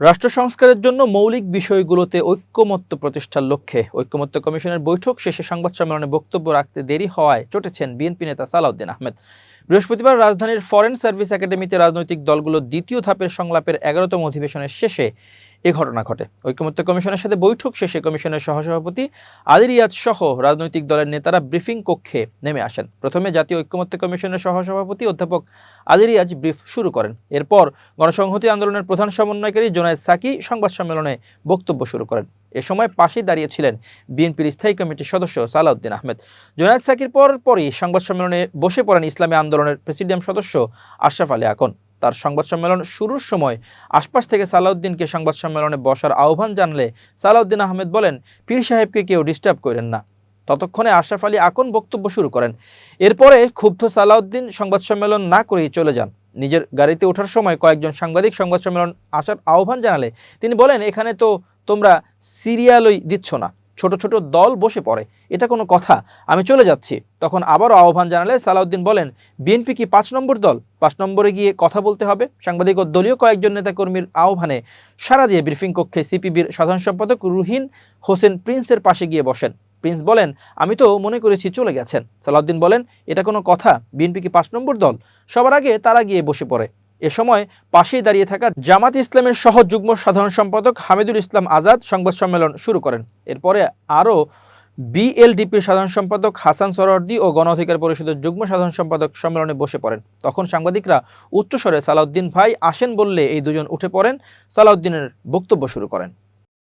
রাষ্ট্র সংস্কারের জন্য মৌলিক বিষয়গুলোতে ঐক্যমত্য প্রতিষ্ঠার লক্ষ্যে ঐক্যমত্য কমিশনের বৈঠক শেষে সংবাদ সম্মেলনে বক্তব্য রাখতে দেরি হওয়ায় চটেছেন বিএনপি নেতা সালাউদ্দিন আহমেদ। বৃহস্পতিবার রাজধানীর ফরেন সার্ভিস একাডেমিতে রাজনৈতিক দলগুলোর দ্বিতীয় ধাপের সংলাপের এগারোতম অধিবেশনের শেষে এ ঘটনা ঘটে। ঐক্যমত্য কমিশনের সাথে বৈঠক শেষে কমিশনের সহসভাপতি আলী রিয়াজ সহ রাজনৈতিক দলের নেতারা ব্রিফিং কক্ষে নেমে আসেন। প্রথমে জাতীয় ঐক্যমত্য কমিশনের সহসভাপতি অধ্যাপক আলী রিয়াজ ব্রিফ শুরু করেন। এরপর গণসংহতি আন্দোলনের প্রধান সমন্বয়কারী জোনায়েদ সাকি সংবাদ সম্মেলনে বক্তব্য শুরু করেন। এ সময় পাশেই দাঁড়িয়েছিলেন বিএনপির স্থায়ী কমিটির সদস্য সালাউদ্দিন আহমেদ। জোনায়েদ সাকির পর পরই সংবাদ সম্মেলনে বসে পড়েন ইসলামী আন্দোলনের প্রেসিডিয়াম সদস্য আশরাফ আলী আকন। তার সংবাদ সম্মেলন শুরুর সময় আশপাশ থেকে সালাউদ্দিনকে সংবাদ সম্মেলনে বসার আহ্বান জানালে সালাউদ্দিন আহমেদ বলেন, পীর সাহেবকে কেউ ডিস্টার্ব করেন না। ততক্ষণে আশরাফ আলী আকন বক্তব্য শুরু করেন। এরপরে ক্ষুব্ধ সালাউদ্দিন সংবাদ সম্মেলন না করেই চলে যান। নিজের গাড়িতে ওঠার সময় কয়েকজন সাংবাদিক সংবাদ সম্মেলন আসার আহ্বান জানালে তিনি বলেন, এখানে তো তোমরা সিরিয়ালই দিচ্ছ না। ছোট ছোট দল বসে পড়ে। এটা কোনো কথা। আমি চলে যাচ্ছি। তখন আবারও আহ্বান জানালে সালাউদ্দিন বলেন, বিএনপি কি পাঁচ নম্বর দল? পাঁচ নম্বরে গিয়ে কথা বলতে হবে। সাংবাদিক ও দলীয় কয়েকজন নেতাকর্মীর আহ্বানে সারা দিয়ে ব্রিফিং কক্ষে সিপিবির সাধারণ সম্পাদক রুহিন হোসেন প্রিন্সের পাশে গিয়ে বসেন। প্রিন্স বলেন, আমি তো মনে করেছি চলে গেছেন। সালাউদ্দিন বলেন, এটা কোনো কথা। বিএনপি কি পাঁচ নম্বর দল? সবার আগে তারা গিয়ে বসে পড়ে। এ সময় পাশেই দাঁড়িয়ে থাকা জামাত ইসলামের সহ যুগ্ম সাধারণ সম্পাদক হামিদুল ইসলাম আজাদ সংবাদ সম্মেলন শুরু করেন। এরপরে আরও বিএলডিপির সাধারণ সম্পাদক হাসান সরওয়ার্দি ও গণ অধিকার পরিষদের যুগ্ম সাধারণ সম্পাদক সম্মেলনে বসে পড়েন। তখন সাংবাদিকরা উচ্চস্বরে সালাউদ্দিন ভাই আসেন বললে এই দুজন উঠে পড়েন। সালাউদ্দিনের বক্তব্য শুরু করেন।